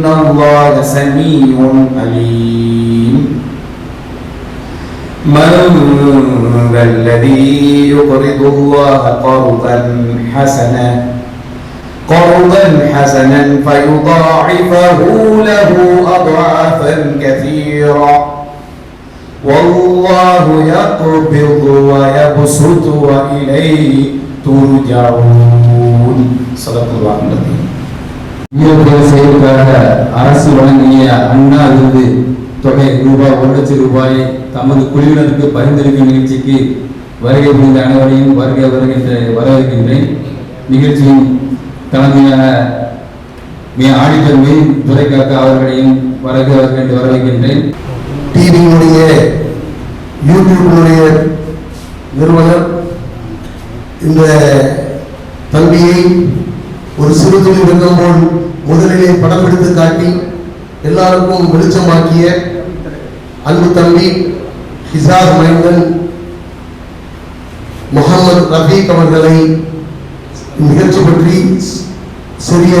إن الله سميع عليم من ذا الذي يقرض الله قرضا حسنا قرضا حسنا فيضاعفه له أضعافا كثيرا. والله يقبض ويبسط وإليه ترجعون. صدق الله العظيم. உயர்வுகள் செயலுக்காக அரசு வழங்கிய அண்ணா விருது தொகை ரூபாய் ஒரு லட்சம் ரூபாயை தமது குழுவினருக்கு பரிந்துரைக்கும் நிகழ்ச்சிக்கு வருகை புரிந்த அனைவரையும் வருகை வருகின்ற வரவேற்கின்றேன். நிகழ்ச்சியின் தலைமையாக மீ ஆடிட்டர் மீன் துரைக்காக்க அவர்களையும் வரவே வருகின்ற வரவேற்கின்றேன். டிவியினுடைய யூடியூபினுடைய நிறுவனர் இந்த தம்பியை ஒரு சிறு துளி வெங்கம் போல் முதலிலே படம் எடுத்து காட்டி எல்லாருக்கும் வெளிச்சமாக்கிய அன்பு தம்பி ஹிசார் மைந்தன் முகமது ரஃபீக் அவர்களை நிகழ்ச்சி பற்றி சிறிய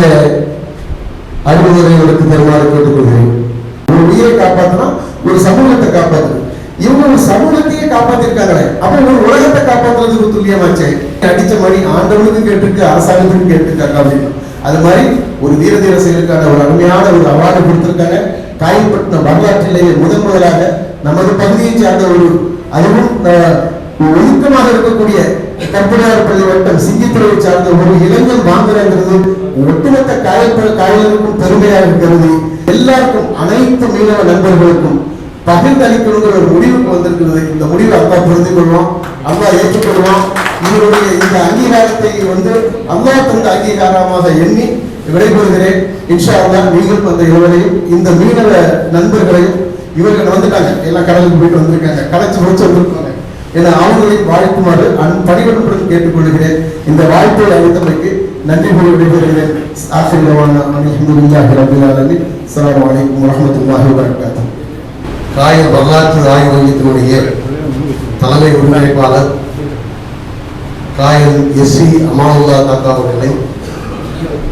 அறிவுரை எடுத்து தருமாறு கேட்டுக்கொள்கிறேன். ஒரு உயிரை காப்பாற்றினா ஒரு சமூகத்தை காப்பாற்றணும் இவங்க ஒரு சமூகத்தையே காப்பாத்திருக்காங்களே. அப்ப ஒரு உலகத்தை காப்பாத்துறதுக்கு துல்லியமாச்சே. அடிச்ச மாதிரி ஆண்டவனுக்கும் கேட்டிருக்கு அரசாங்கத்துக்கும் கேட்டிருக்காங்க அப்படின்னு. அது மாதிரி ஒரு வீர தீர செயலுக்கான ஒரு அருமையான ஒரு அவார்டு கொடுத்திருக்காங்க. காயப்பட்டின வரலாற்றிலேயே முதன் முதலாக நமது பகுதியை சார்ந்த ஒரு அதுவும் ஒழுக்கமாக இருக்கக்கூடிய கற்பனையார் பள்ளி வட்டம் சிங்கித்துறையை சார்ந்த ஒரு இளைஞன் வாங்குறங்கிறது ஒட்டுமொத்த காயப்ப காயலுக்கும் பெருமையாக இருக்கிறது எல்லாருக்கும் அனைத்து மீனவ நண்பர்களுக்கும் பகிர்ந்தளிக்கணுங்கிற ஒரு முடிவுக்கு வந்திருக்கிறது. இந்த முடிவை அப்பா புரிந்து கொள்வோம். அப்பா ஏற்றுக்கொள்வோம். இவருடைய இந்த அங்கீகாரத்தை வந்து அல்லா தந்த அங்கீகாரமாக எண்ணி விடைபெறுகிறேன். இன்ஷா அல்லாஹ் நீங்கள் அந்த இருவரையும் இந்த மீனவ நண்பர்களையும் இவர்கள் வந்துட்டாங்க. எல்லாம் கடலுக்கு போயிட்டு வந்திருக்காங்க. கலைச்சு முடிச்சு வந்திருக்காங்க. என அவங்களை வாழ்த்துமாறு அன் பணிவன்புடன் கேட்டுக்கொள்கிறேன். இந்த வாழ்த்தை அளித்தமைக்கு நன்றி கூறி விடைபெறுகிறேன். ஆசிரியவான அல்ஹம்துலில்லாஹி ரப்பில் ஆலமீன். அஸ்ஸலாமு அலைக்கும் வரஹ்மத்துல்லாஹி வரகாத்தம் காய வரலாற்று ஆய்வு மையத்தினுடைய தலைமை ஒருங்கிணைப்பாளர் காயல் எஸ் சி அமானுல்லா காக்கா அவர்களை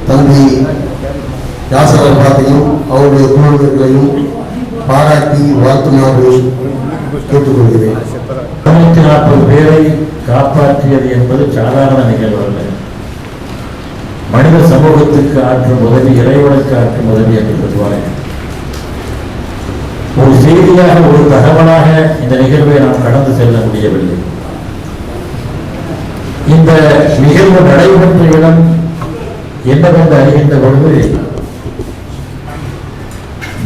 தம்பி யாசர் அல்பாத்தையும் அவருடைய குழுவினர்களையும் பாராட்டி வாழ்த்துமாறு கேட்டுக்கொள்கிறேன். இருநூத்தி நாற்பது பேரை காப்பாற்றியது என்பது சாதாரண நிகழ்வு அல்ல. மனித சமூகத்துக்கு ஆற்றும் உதவி இறைவனுக்கு ஆற்றும் உதவி என்று சொல்வார்கள். ஒரு செய்தியாக ஒரு தகவலாக இந்த நிகழ்வை நாம் கடந்து செல்ல முடியவில்லை. இந்த நிகழ்வு நடைபெற்ற இடம் என்னவென்று அறிகின்ற பொழுது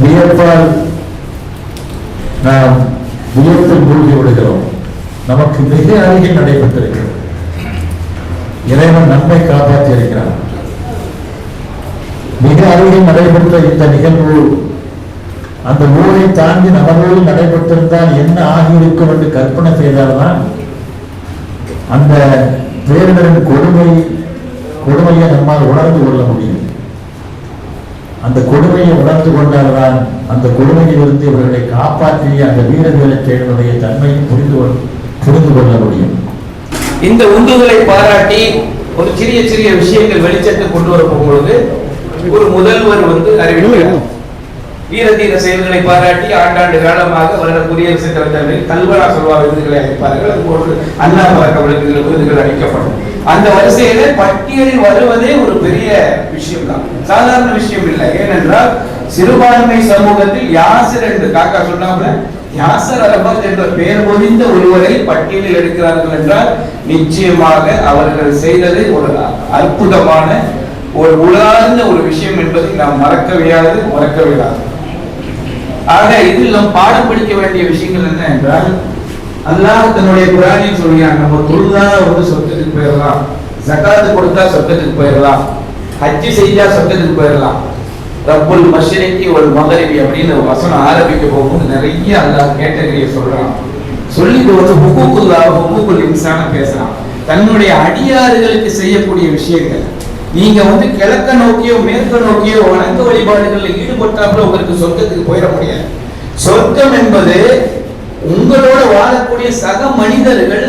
வியப்பால் நாம் வியப்பில் மூழ்கி விடுகிறோம். நமக்கு மிக அருகில் நடைபெற்றிருக்கிறது. இறைவன் நம்மை காப்பாற்றி இருக்கிறான் மிக அருகில் நடைபெற்ற இந்த நிகழ்வு அந்த ஊரை தாண்டி நமதோடு நடைபெற்றிருந்தால் என்ன ஆகியிருக்கும் என்று கற்பனை செய்தால்தான் அந்த பேரிடரின் கொடுமை கொடுமையை நம்மால் உணர்ந்து கொள்ள முடியும். அந்த கொடுமையை உணர்ந்து கொண்டால்தான் அந்த கொடுமையிலிருந்து இவர்களை காப்பாற்றிய அந்த வீரர்களை செயலுடைய தன்மையும் புரிந்து கொள் புரிந்து கொள்ள முடியும். இந்த உந்துதலை பாராட்டி ஒரு சிறிய சிறிய விஷயங்கள் வெளிச்சத்தை கொண்டு வரப்போகும் பொழுது ஒரு முதல்வர் வந்து அறிவிக்கிறார். வீரதீர செயல்களை பாராட்டி ஆண்டாண்டு காலமாக வருட குடியரசு தலைவர்கள் கல்வரா சொல்வா விருதுகளை அளிப்பார்கள். அது போன்று அண்ணா பழக்க விருதுகள் விருதுகள் அளிக்கப்படும். அந்த வரிசையில பட்டியலில் வருவதே ஒரு பெரிய விஷயம் தான் சாதாரண விஷயம் இல்லை. ஏனென்றால் சிறுபான்மை சமூகத்தில் யாசர் என்று காக்கா சொன்னாங்க யாசர் அரபாத் என்ற பெயர் பொதிந்த ஒருவரை பட்டியலில் எடுக்கிறார்கள் என்றால் நிச்சயமாக அவர்கள் செய்தது ஒரு அற்புதமான ஒரு உலார்ந்த ஒரு விஷயம் என்பதை நாம் மறக்கவையாது மறக்கவிடாது ஆக இதில் நாம் பாடம் படிக்க வேண்டிய விஷயங்கள் என்ன என்றால் அல்லாஹ் தன்னுடைய குரானில் சொல்கிறான் நம்ம தொழுதா வந்து சொர்க்கத்துக்கு போயிடலாம் ஜக்காத்து கொடுத்தா சொர்க்கத்துக்கு போயிடலாம் ஹஜ்ஜி செய்தா சொர்க்கத்துக்கு போயிடலாம். ரப்புல் மஷ்ரிகி ஒரு மகரிபி அப்படின்னு வசனம் ஆரம்பிக்க போகும்போது நிறைய அல்லாஹ் கேட்டகரியை சொல்றான். சொல்லிட்டு வந்து ஹுகூக்குல்லாஹ் ஹுகூக்குல் இன்சான பேசுறான். தன்னுடைய அடியாறுகளுக்கு செய்யக்கூடிய விஷயங்கள். நீங்க வந்து கிழக்க நோக்கியோ மேற்க நோக்கியோ வணக்க வழிபாடுகளில் ஈடுபட்டாப்புல உங்களுக்கு சொர்க்கத்துக்கு போயிட முடியாது. சொர்க்கம் என்பது உங்களோட வாழக்கூடிய சக மனிதர்கள்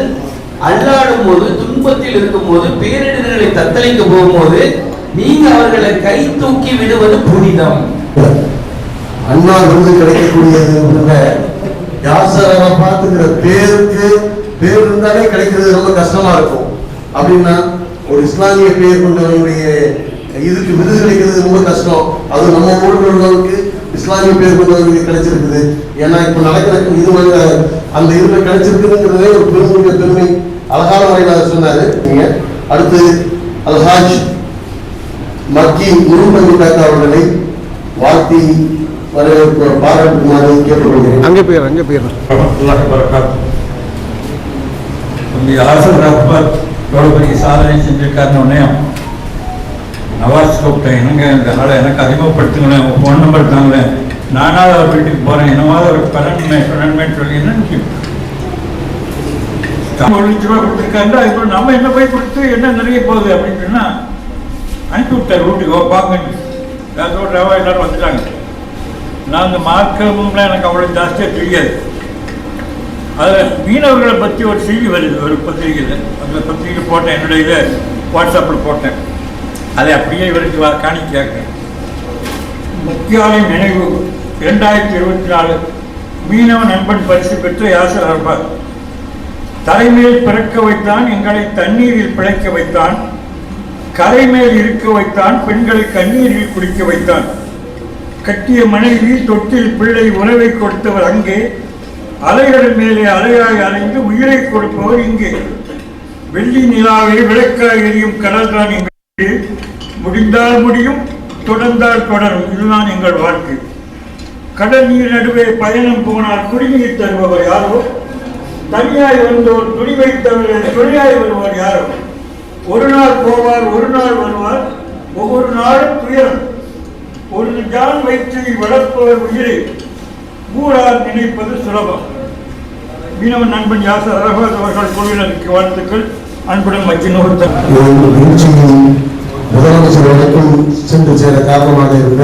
அல்லாடும் போது துன்பத்தில் இருக்கும் போது பேரிடர்களை தத்தளிக்க போகும்போது நீங்க அவர்களை கை தூக்கி விடுவது புனிதம். அண்ணா விருது கிடைக்கக்கூடியது கூட யாசர் அரபாத்துங்கிற பேருக்கு பேர் இருந்தாலே கிடைக்கிறது ரொம்ப கஷ்டமா இருக்கும். அப்படின்னா ஒரு இஸ்லாமிய பேர் கொண்டவனுடைய இதுக்கு விருது கிடைக்கிறது ரொம்ப கஷ்டம் அது நம்ம ஊரில் உள்ளவருக்கு இஸ்லாமிய பேர் கொண்டவருக்கு கிடைச்சிருக்குது ஏன்னா இப்ப நடக்கிற இது வந்து அந்த இதுல கிடைச்சிருக்குதுங்கிறதே ஒரு பெருமைய பெருமை அழகான முறையில் அதை சொன்னாரு நீங்க அடுத்து அல்ஹாஜ் மக்கி முருகன் காக்கா அவர்களை வாழ்த்தி வரவேற்பு பாராட்டுமாறு கேட்டுக்கொள்கிறேன் அங்கே போயிடுறேன் அங்கே போயிடுறேன் ஆசர் ரஹ்மத் எவ்வளோ பெரிய சாதனை செஞ்சிருக்காருன்னு உடனே நவாஸ் கூப்பிட்டேன். என்னங்க இந்த ஆளை எனக்கு அறிமுகப்படுத்துங்களேன் உங்கள் ஃபோன் நம்பர் தாங்களேன். நானாவது அவர் வீட்டுக்கு போகிறேன் என்னமாவது ஒரு பலன்மை பலன்மைன்னு சொல்லி என்னன்னு தமிழ் ஒரு லட்ச ரூபா கொடுத்துருக்காரு அதுக்கப்புறம் நம்ம என்ன போய் கொடுத்து என்ன நிறைய போகுது அப்படின்னு சொன்னால் அனுப்பி விட்டார் வீட்டுக்கு ஓ பாங்கன்னு அதோட எல்லாரும் வந்துட்டாங்க. நான் அந்த மார்க்கம்லாம் எனக்கு அவ்வளோ ஜாஸ்தியாக தெரியாது. அது மீனவர்களை பற்றி ஒரு செய்தி வருது ஒரு பத்திரிகையில். அந்த பத்திரிகை போட்டேன் என்னுடைய வாட்ஸ்அப்பில் போட்டேன். அதை அப்படியே இவருக்கு வா- காணிக்கையாக்குறேன் நினைவு இரண்டாயிரத்தி இருபத்தி நாலு. மீனவ நண்பன் பரிசு பெற்ற யாசர் அரபாத் தலைமையில் பிறக்க வைத்தான் எங்களை தண்ணீரில் பிழைக்க வைத்தான். கரை மேல் இருக்க வைத்தான் பெண்களை கண்ணீரில் குடிக்க வைத்தான். கட்டிய மனைவி தொட்டில் பிள்ளை உணவை கொடுத்தவர் அங்கே. அலைகள் மேலே அலையாய் அலைந்து உயிரை கொடுப்பவர் இங்கே. வெள்ளி நிலாவை விளக்காய் எரியும் கடல் தான் எங்கள் முடிந்தால் முடியும் தொடர்ந்தால் தொடரும். இதுதான் எங்கள் வாழ்க்கை. கடல் நீர் நடுவே பயணம் போனால் குடிநீர் தருபவர் யாரோ? தனியாய் வந்தோர் துணி வைத்தவர் துணையாய் வருவார் யாரோ? ஒரு நாள் போவார் ஒரு நாள் வருவார். ஒவ்வொரு நாளும் துயரம். ஒரு ஜான் வயிற்றை வளர்ப்பவர் உயிரை. ஊரார் நினைப்பது சுலபம். மீனவன் நண்பன் யாசர் அரபாத் அவர்கள் குழுவினருக்கு வாழ்த்துக்கள். அன்புடன் மக்கினோர் இந்த நிகழ்ச்சியை முதலமைச்சர் வரைக்கும் சென்று சேர காரணமாக இருந்த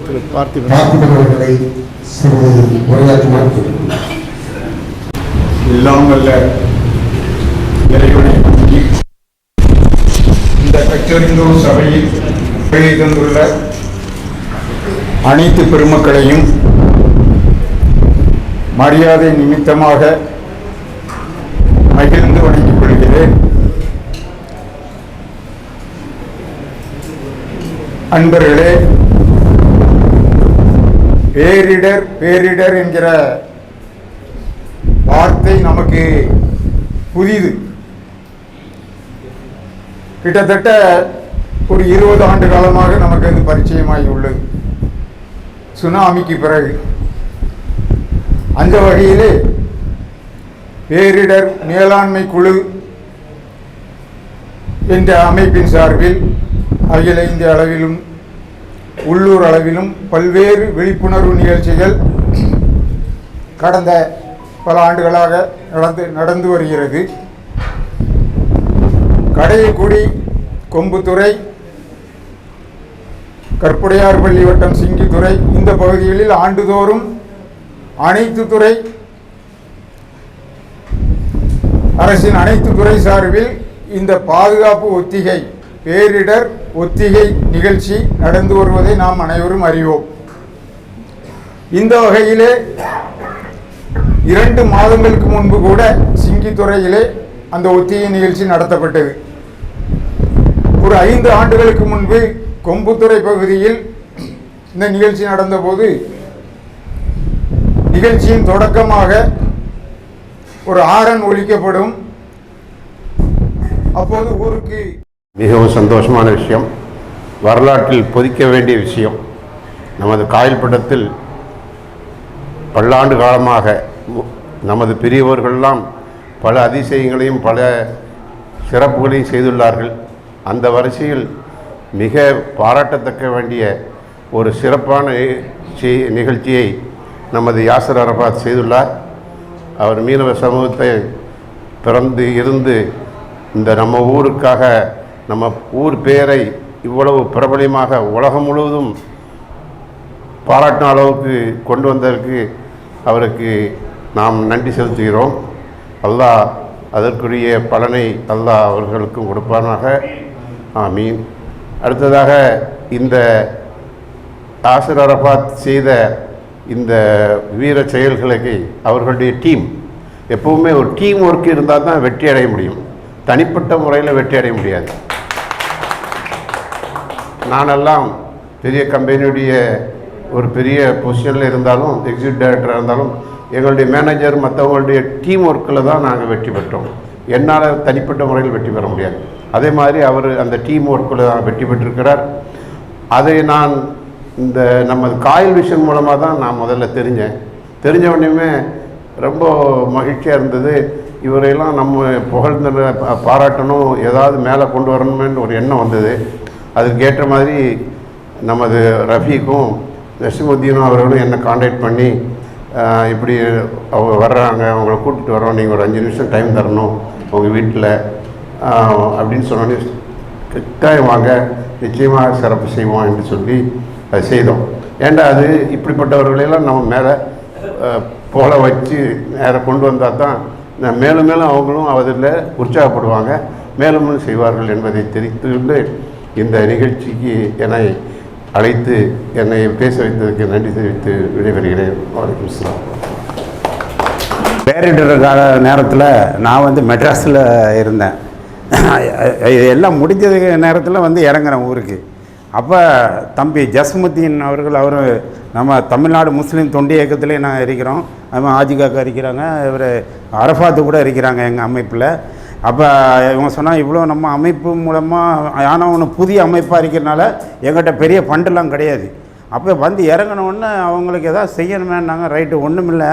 திரு பார்த்திபன் அவர்களை சிறிது உரையாற்றுமாறு எல்லாம் வல்ல இறைவனை வணங்கி இந்த கச்சறிந்தோர் சபையில் தந்துள்ள அனைத்து பெருமக்களையும் மரியாதை நிமித்தமாக மகிழ்ந்து வணங்கிக் கொள்கிறேன் அன்பர்களே பேரிடர் பேரிடர் என்கிற வார்த்தை நமக்கு புதிது. கிட்டத்தட்ட ஒரு இருபது ஆண்டு காலமாக நமக்கு அது பரிச்சயமாகி உள்ளது சுனாமிக்கு பிறகு. அந்த வகையிலே பேரிடர் மேலாண்மை குழு என்ற அமைப்பின் சார்பில் அகில இந்திய அளவிலும் உள்ளூர் அளவிலும் பல்வேறு விழிப்புணர்வு நிகழ்ச்சிகள் கடந்த பல ஆண்டுகளாக நடந்து நடந்து வருகிறது. கடையக்குடி கொம்புத்துறை கற்புடையார்பள்ளி வட்டம் சிங்கித்துறை இந்த பகுதிகளில் ஆண்டுதோறும் அனைத்து துறை அரசின் அனைத்து துறை சார்பில் இந்த பாதுகாப்பு ஒத்திகை பேரிடர் ஒத்திகை நிகழ்ச்சி நடந்து வருவதை நாம் அனைவரும் அறிவோம். இந்த வகையிலே இரண்டு மாதங்களுக்கு முன்பு கூட சிங்கித்துறையிலே அந்த ஒத்திகை நிகழ்ச்சி நடத்தப்பட்டது. ஒரு ஐந்து ஆண்டுகளுக்கு முன்பு கொம்புத்துறை பகுதியில் இந்த நிகழ்ச்சி நடந்தபோது நிகழ்ச்சியின் தொடக்கமாக ஒரு ஆரன் ஒழிக்கப்படும். அப்போது ஊருக்கு மிகவும் சந்தோஷமான விஷயம். வரலாற்றில் பொதிக்க வேண்டிய விஷயம். நமது காயல்பட்டத்தில் பல்லாண்டு காலமாக நமது பெரியவர்கள்லாம் பல அதிசயங்களையும் பல சிறப்புகளையும் செய்துள்ளார்கள். அந்த வரிசையில் மிக பாராட்டத்தக்க வேண்டிய ஒரு சிறப்பான நிகழ்ச்சியை நமது யாசர் அரபாத் செய்துள்ளார். அவர் மீனவ சமூகத்தை பிறந்து இருந்து இந்த நம்ம ஊருக்காக நம்ம ஊர் பெயரை இவ்வளவு பிரபலமாக உலகம் முழுவதும் பாராட்டின அளவுக்கு கொண்டு வந்ததற்கு அவருக்கு நாம் நன்றி செலுத்துகிறோம். அல்லாஹ் அதற்குரிய பலனை அல்லாஹ் அவர்களுக்கும் கொடுப்பானாக. ஆமீன். அடுத்ததாக இந்த ஆசிர் அரபாத் செய்த இந்த வீர செயல்களுக்கு அவர்களுடைய டீம் எப்பவுமே ஒரு டீம் ஒர்க் இருந்தால் தான் வெற்றி அடைய முடியும். தனிப்பட்ட முறையில் வெற்றி அடைய முடியாது. நானெல்லாம் பெரிய கம்பெனியுடைய ஒரு பெரிய பொசிஷனில் இருந்தாலும் எக்ஸிக்யூட் டைரக்டராக இருந்தாலும் எங்களுடைய மேனேஜர் மற்றவங்களுடைய டீம் ஒர்க்கில் தான் நாங்கள் வெற்றி பெற்றோம். என்னால் தனிப்பட்ட முறையில் வெற்றி பெற முடியாது. அதே மாதிரி அவர் அந்த டீம் ஒர்க்கில் தான் வெற்றி பெற்றிருக்கிறார். அதை நான் இந்த நம்ம காயில் விஷன் மூலமாக தான் நான் முதல்ல தெரிஞ்சேன். தெரிஞ்ச உடனேயுமே ரொம்ப மகிழ்ச்சியாக இருந்தது. இவரையெல்லாம் நம்ம புகழ்ந்த பா- பாராட்டணும் ஏதாவது மேலே கொண்டு வரணுமேன்னு ஒரு எண்ணம் வந்தது. அதுக்கு ஏற்ற மாதிரி நமது ரஃபீக்கும் நசிமுத்தீனும் அவர்களும் என்னை காண்டாக்ட் பண்ணி இப்படி அவங்க வர்றாங்க அவங்கள கூட்டிகிட்டு வரோம் நீங்கள் ஒரு அஞ்சு நிமிஷம் டைம் தரணும் உங்கள் வீட்டில் அப்படின்னு சொன்னோன்னே கட்டாயம் வாங்க நிச்சயமாக சிறப்பு செய்வோம் என்று சொல்லி அது செய்தோம். ஏண்டா அது? இப்படிப்பட்டவர்களையெல்லாம் நம்ம மேலே போல வச்சு நேராக கொண்டு வந்தால் தான் நான் மேலும் மேலும் அவங்களும் அதில் உற்சாகப்படுவாங்க. மேலும் மேலும் செய்வார்கள் என்பதை தெரிந்து கொண்டு இந்த நிகழ்ச்சிக்கு என்னை அழைத்து என்னை பேச வைத்ததற்கு நன்றி தெரிவித்து விடைபெறுகிறேன். வணக்கம் சார் பேரிடர் கால நேரத்தில் நான் வந்து மெட்ராஸில் இருந்தேன். எல்லாம் முடிஞ்சது நேரத்தில் வந்து இறங்குறேன் ஊருக்கு. அப்போ தம்பி ஜஸ்முத்தீன் அவர்கள் அவர் நம்ம தமிழ்நாடு முஸ்லீம் தொண்டு இயக்கத்திலே நான் இருக்கிறோம். அதுமாதிரி ஆஜிகாக்கா இருக்கிறாங்க இவர் அரஃபாத்து கூட இருக்கிறாங்க எங்கள் அமைப்பில். அப்போ இவங்க சொன்னால் இவ்வளோ நம்ம அமைப்பு மூலமாக ஆனால் ஒன்று புதிய அமைப்பாக இருக்கிறனால எங்கிட்ட பெரிய ஃபண்டெல்லாம் கிடையாது. அப்போ வந்து இறங்கின அவங்களுக்கு எதாவது செய்யணுமேனாங்க ரைட்டு ஒன்றுமில்லை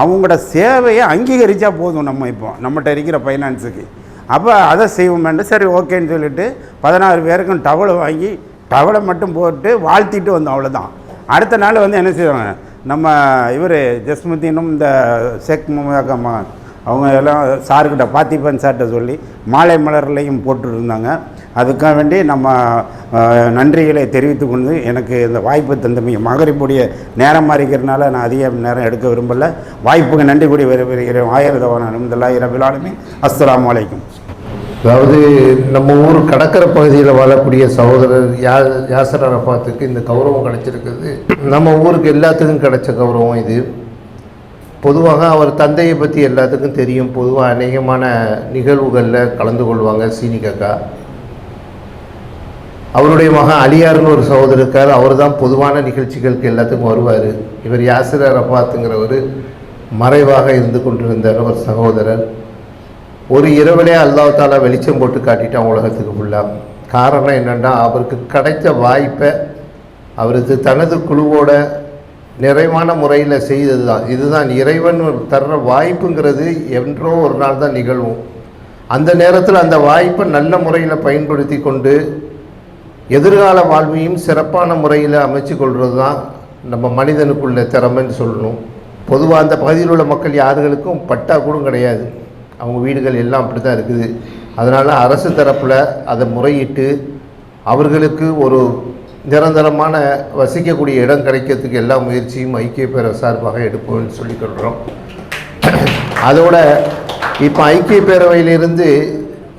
அவங்களோட சேவையை அங்கீகரித்தா போதும் நம்ம இப்போ நம்மகிட்ட இருக்கிற ஃபைனான்ஸுக்கு அப்போ அதை செய்வோமேன்ட்டு சரி ஓகேன்னு சொல்லிட்டு பதினாறு பேருக்கும் டவலை வாங்கி டவலை மட்டும் போட்டு வாழ்த்திட்டு வந்தோம் அவ்வளோதான் அடுத்த நாள் வந்து என்ன செய்வாங்க? நம்ம இவர் ஜஸ்முத்தீனும் இந்த ஷேக் முகமது அவங்க எல்லாம் சார்கிட்ட பார்த்திபன் சார்கிட்ட சொல்லி மாலை மலர்லையும் போட்டுருந்தாங்க. அதுக்காக வேண்டி நம்ம நன்றிகளை தெரிவித்து கொண்டு எனக்கு இந்த வாய்ப்பு தந்தமைக்கு மகரிப்புடைய நேரம் இருக்கிறதுனால நான் அதிக நேரம் எடுக்க விரும்பல. வாய்ப்புக்கு நன்றி கூடி வருகிறேன் ஆயிரத்தவான அலமதுல்லாஹி ரபில் ஆலமீன். அஸ்ஸலாமு அதாவது நம்ம ஊர் கடற்கரை பகுதியில் வாழக்கூடிய சகோதரர் யா யாசர் அரபாத்துக்கு இந்த கௌரவம் கிடச்சிருக்குது. நம்ம ஊருக்கு எல்லாத்துக்கும் கிடைச்ச கௌரவம் இது. பொதுவாக அவர் தந்தையை பற்றி எல்லாத்துக்கும் தெரியும். பொதுவாக அநேகமான நிகழ்வுகளில் கலந்து கொள்வாங்க சீனி கக்கா அவருடைய மகன் அலியார்னு ஒரு சகோதரர் இருக்கார். அவர் தான் பொதுவான நிகழ்ச்சிகளுக்கு எல்லாத்துக்கும் வருவார். இவர் யாசிர் அரபாத்துங்கிறவர் மறைவாக இருந்து கொண்டிருந்தார். ஒரு சகோதரர். ஒரு இரவிலே அல்லாஹ் தாலா வெளிச்சம் போட்டு காட்டிட்டான் உலகத்துக்கு ஃபுல்லாக காரணம் என்னென்னா அவருக்கு கிடைத்த வாய்ப்பை அவருக்கு தனது குழுவோட நிறைவான முறையில் செய்தது தான் இதுதான் இறைவன் தர்ற வாய்ப்புங்கிறது என்றோ ஒரு நாள் தான் நிகழ்வும். அந்த நேரத்தில் அந்த வாய்ப்பை நல்ல முறையில் பயன்படுத்தி கொண்டு எதிர்கால வாழ்வையும் சிறப்பான முறையில் அமைச்சு கொள்வது தான் நம்ம மனிதனுக்குள்ள திறமைன்னு சொல்லணும். பொதுவாக அந்த பகுதியில் உள்ள மக்கள் யாருகளுக்கும் பட்டா கூட கிடையாது. அவங்க வீடுகள் எல்லாம் அப்படி தான் இருக்குது. அதனால் அரசு தரப்பில் அதை முறையிட்டு அவர்களுக்கு ஒரு நிரந்தரமான வசிக்கக்கூடிய இடம் கிடைக்கிறதுக்கு எல்லா முயற்சியும் ஐக்கிய பேரவை சார்பாக எடுப்போம்னு சொல்லிக்கொள்கிறோம் அதோட இப்போ ஐக்கிய பேரவையிலிருந்து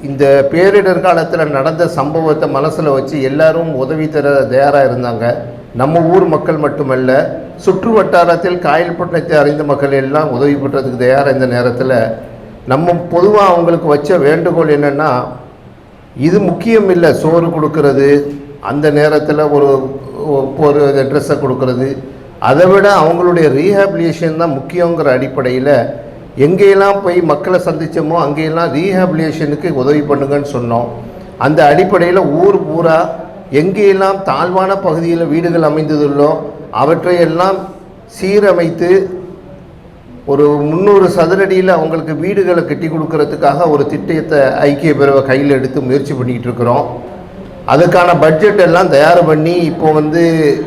இந்த பேரிடர் காலத்தில் நடந்த சம்பவத்தை மனசில் வச்சு எல்லாரும் உதவி தர தயாராக இருந்தாங்க. நம்ம ஊர் மக்கள் மட்டுமல்ல சுற்று வட்டாரத்தில் காயல்பட்டினத்தை அறிந்த மக்கள் எல்லாம் உதவி பெற்றதுக்கு தயாராக இந்த நேரத்தில் நம்ம பொதுவாக அவங்களுக்கு வச்ச வேண்டுகோள் என்னென்னா இது முக்கியம் இல்லை சோறு கொடுக்கறது அந்த நேரத்தில் ஒரு ஒரு ட்ரெஸ்ஸை கொடுக்கறது. அதை விட அவங்களுடைய ரீஹாபிலியேஷன் தான் முக்கியங்கிற அடிப்படையில் எங்கேயெல்லாம் போய் மக்களை சந்தித்தோமோ அங்கேயெல்லாம் ரீஹாபிலியேஷனுக்கு உதவி பண்ணுங்கன்னு சொன்னோம். அந்த அடிப்படையில் ஊர் பூரா எங்கேயெல்லாம் தாழ்வான பகுதியில் வீடுகள் அமைந்ததுள்ளோ அவற்றையெல்லாம் சீரமைத்து ஒரு முந்நூறு சதுரடியில் அவங்களுக்கு வீடுகளை கட்டி கொடுக்கறதுக்காக ஒரு திட்டத்தை ஐக்கிய பிறவை கையில் எடுத்து முயற்சி பண்ணிக்கிட்டு இருக்கிறோம். அதுக்கான பட்ஜெட் எல்லாம் தயார் பண்ணி இப்போ வந்து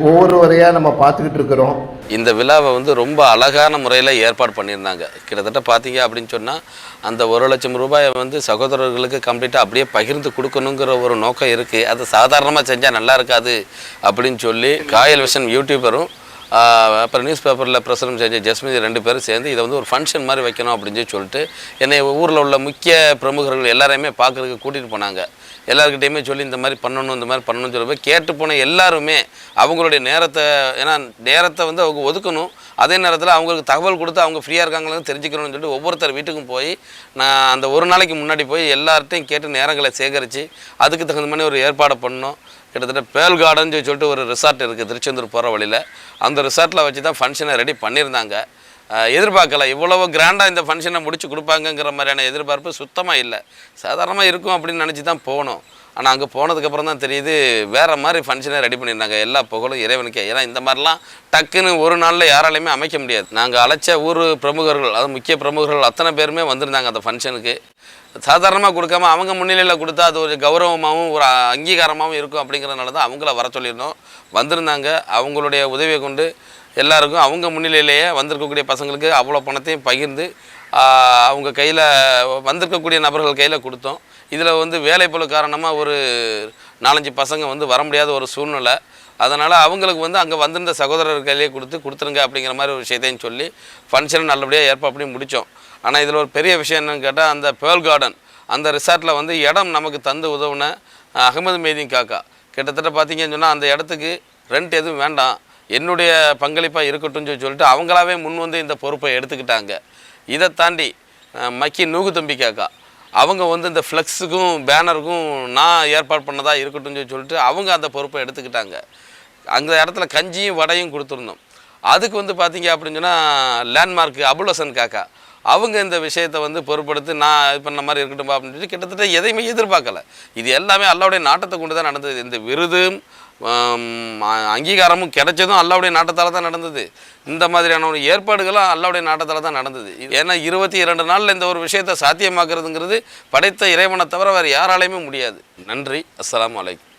ஒவ்வொரு வரையாக நம்ம பார்த்துக்கிட்டு இருக்கிறோம். இந்த விழாவை வந்து ரொம்ப அழகான முறையில் ஏற்பாடு பண்ணியிருந்தாங்க. கிட்டத்தட்ட பார்த்தீங்க அப்படின்னு சொன்னால் அந்த ஒரு லட்சம் ரூபாயை வந்து சகோதரர்களுக்கு கம்ப்ளீட்டாக அப்படியே பகிர்ந்து கொடுக்கணுங்கிற ஒரு நோக்கம் இருக்குது அது சாதாரணமாக செஞ்சால் நல்லா இருக்காது அப்படின்னு சொல்லி காயல் விஷன் யூடியூபரும் அப்புறம் நியூஸ் பேப்பரில் பிரசுரம் செஞ்ச ஜஸ்மிதி ரெண்டு பேரும் சேர்ந்து இதை வந்து ஒரு ஃபங்க்ஷன் மாதிரி வைக்கணும் அப்படின்னு சொல்லி சொல்லிட்டு என்னை ஊரில் உள்ள முக்கிய பிரமுகர்கள் எல்லாரையுமே பார்க்குறதுக்கு கூட்டிகிட்டு போனாங்க. எல்லாருக்கிட்டையுமே சொல்லி இந்த மாதிரி பண்ணணும் இந்த மாதிரி பண்ணணும்னு சொல்லி கேட்டு போன எல்லாருமே அவங்களுடைய நேரத்தை ஏன்னா நேரத்தை வந்து அவங்க ஒதுக்கணும். அதே நேரத்தில் அவங்களுக்கு தகவல் கொடுத்து அவங்க ஃப்ரீயாக இருக்காங்களான்னு தெரிஞ்சுக்கணும்னு சொல்லிட்டு ஒவ்வொருத்தர் வீட்டுக்கும் போய் நான் அந்த ஒரு நாளைக்கு முன்னாடி போய் எல்லார்ட்டையும் கேட்டு நேரங்களை சேகரித்து அதுக்கு தகுந்த மாதிரி ஒரு ஏற்பாடு பண்ணோம் கிட்டத்தட்ட பேல் கார்டன் சொல்லிட்டு ஒரு ரிசார்ட் இருக்குது திருச்செந்தூர் போகிற வழியில். அந்த ரிசார்ட்டில் வச்சு தான் ஃபங்க்ஷனை ரெடி பண்ணியிருந்தாங்க. எதிர்பார்க்கல. இவ்வளவு கிராண்டாக இந்த ஃபங்க்ஷனை முடிச்சு கொடுப்பாங்கங்கிற மாதிரியான எதிர்பார்ப்பு சுத்தமாக இல்லை. சாதாரணமாக இருக்கும் அப்படின்னு நினச்சி தான் போகணும் ஆனால் அங்கே போனதுக்கப்புறம் தான் தெரியுது வேறு மாதிரி ஃபங்க்ஷனே ரெடி பண்ணியிருந்தாங்க. எல்லா புகழும் இறைவனுக்கே. ஏன்னா இந்த மாதிரிலாம் டக்குன்னு ஒரு நாளில் யாராலையுமே அமைக்க முடியாது. நாங்கள் அழைச்ச ஊர் பிரமுகர்கள் அது முக்கிய பிரமுகர்கள் அத்தனை பேருமே வந்திருந்தாங்க அந்த ஃபங்க்ஷனுக்கு சாதாரணமாக கொடுக்காம அவங்க முன்னிலையில் கொடுத்தா அது ஒரு கௌரவமாகவும் ஒரு அங்கீகாரமாகவும் இருக்கும் அப்படிங்கிறதுனால தான் அவங்கள வர சொல்லியிருந்தோம். வந்திருந்தாங்க. அவங்களுடைய உதவியை கொண்டு எல்லாருக்கும் அவங்க முன்னிலையிலேயே வந்திருக்கக்கூடிய பசங்களுக்கு அவ்வளோ பணத்தையும் பகிர்ந்து அவங்க கையில் வந்திருக்கக்கூடிய நபர்கள் கையில் கொடுத்தோம். இதில் வந்து வேலைப்பளு காரணமாக ஒரு நாலஞ்சு பசங்க வந்து வர முடியாத ஒரு சூழ்நிலை. அதனால் அவங்களுக்கு வந்து அங்கே வந்திருந்த சகோதரர்களையே கொடுத்து கொடுத்துருங்க அப்படிங்கிற மாதிரி ஒரு விஷயத்தையும் சொல்லி ஃபங்க்ஷனை நல்லபடியாக ஏற்பாடு பண்ணி முடித்தோம். ஆனால் இதில் ஒரு பெரிய விஷயம் என்னன்னு கேட்டால் அந்த பேர்ல் கார்டன் அந்த ரிசார்ட்டில் வந்து இடம் நமக்கு தந்து உதவுன அகமது மேதீன் காக்கா. கிட்டத்தட்ட பார்த்தீங்கன்னு சொன்னால் அந்த இடத்துக்கு ரெண்ட் எதுவும் வேண்டாம். என்னுடைய பங்களிப்பாக இருக்கட்டும்னு சொல்லி சொல்லிட்டு அவங்களாவே முன் வந்து இந்த பொறுப்பை எடுத்துக்கிட்டாங்க. இதை தாண்டி மக்கி நூகு தம்பி காக்கா. அவங்க வந்து இந்த ஃப்ளெக்ஸுக்கும் பேனருக்கும் நான் ஏற்பாடு பண்ணதா இருக்கட்டும் சொல்லி சொல்லிட்டு அவங்க அந்த பொறுப்பை எடுத்துக்கிட்டாங்க. அந்த இடத்துல கஞ்சியும் வடையும் கொடுத்துருந்தோம். அதுக்கு வந்து பார்த்தீங்க அப்படின்னு சொன்னால் லேண்ட்மார்க் அபுல் ஹசன் காக்கா. அவங்க இந்த விஷயத்தை வந்து பொருட்படுத்தி நான் இது பண்ண மாதிரி இருக்கட்டும் அப்படின்னு சொல்லி கிட்டத்தட்ட எதையுமே எதிர்பார்க்கல. இது எல்லாமே அல்லாவுடைய நாட்டத்தை கொண்டு தான் நடந்தது. இந்த விருதும் அங்கீகாரமும் கிடைச்சதும் அல்லாவுடைய நாட்டத்தால் தான் நடந்தது. இந்த மாதிரியான ஒரு ஏற்பாடுகளும் அல்லாவுடைய நாட்டத்தால் தான் நடந்தது. ஏன்னா இருபத்தி இரண்டு நாளில் இந்த ஒரு விஷயத்தை சாத்தியமாக்குறதுங்கிறது படைத்த இறைவனை தவிர வேறு யாராலையுமே முடியாது. நன்றி. அஸ்லாம் வலைக்கம்